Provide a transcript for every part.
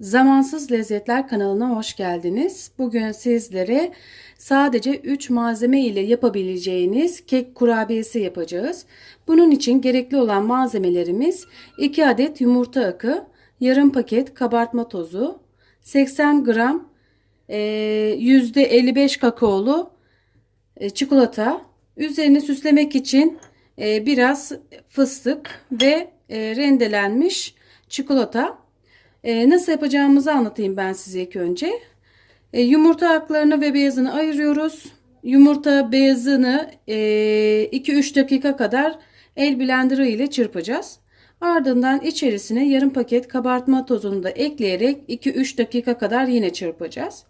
Zamansız Lezzetler kanalına hoş geldiniz. Bugün sizlere sadece 3 malzeme ile yapabileceğiniz kek kurabiyesi yapacağız. Bunun için gerekli olan malzemelerimiz 2 adet yumurta akı, yarım paket kabartma tozu, 80 gram e, %55 kakaolu e, çikolata, üzerini süslemek için e, biraz fıstık ve e, rendelenmiş çikolata. E, nasıl yapacağımızı anlatayım ben size ilk önce. E, yumurta aklarını ve beyazını ayırıyoruz. Yumurta beyazını e, 2-3 dakika kadar el blenderı ile çırpacağız. Ardından içerisine yarım paket kabartma tozunu da ekleyerek 2-3 dakika kadar yine çırpacağız.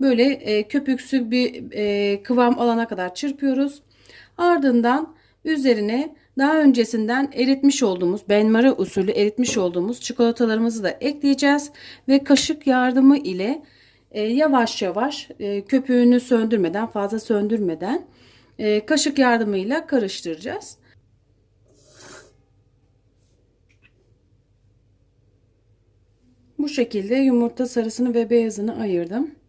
Böyle e, köpüksü bir e, kıvam alana kadar çırpıyoruz. Ardından üzerine daha öncesinden eritmiş olduğumuz benmari usulü eritmiş olduğumuz çikolatalarımızı da ekleyeceğiz ve kaşık yardımı ile e, yavaş yavaş e, köpüğünü söndürmeden fazla söndürmeden e, kaşık yardımıyla karıştıracağız. Bu şekilde yumurta sarısını ve beyazını ayırdım.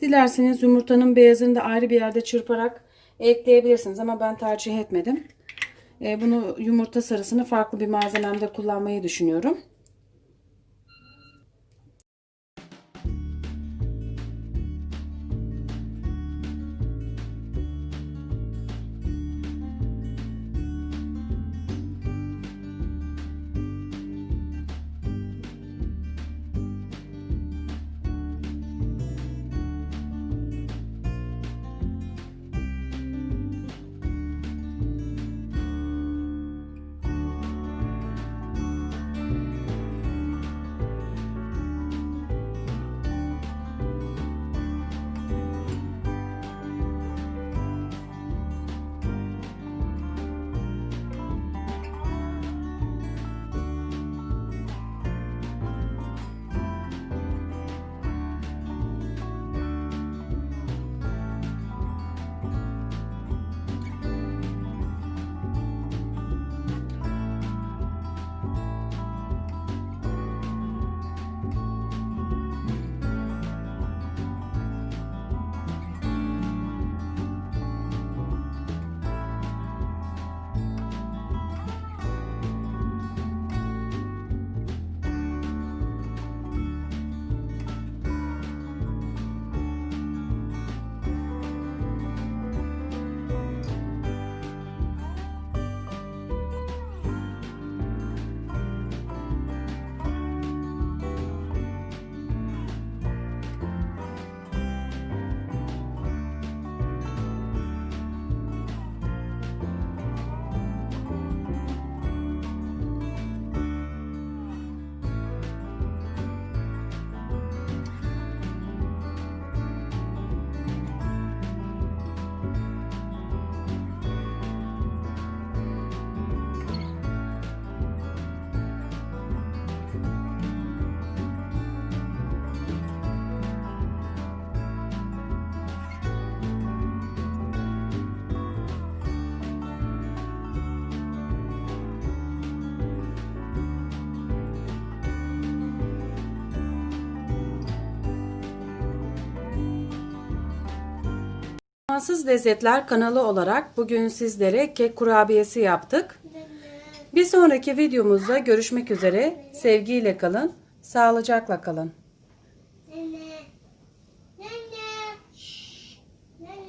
Dilerseniz yumurtanın beyazını da ayrı bir yerde çırparak ekleyebilirsiniz ama ben tercih etmedim. E, bunu yumurta sarısını farklı bir malzememde kullanmayı düşünüyorum. Zamansız Lezzetler kanalı olarak bugün sizlere kek kurabiyesi yaptık. Bir sonraki videomuzda görüşmek üzere. Sevgiyle kalın, sağlıcakla kalın.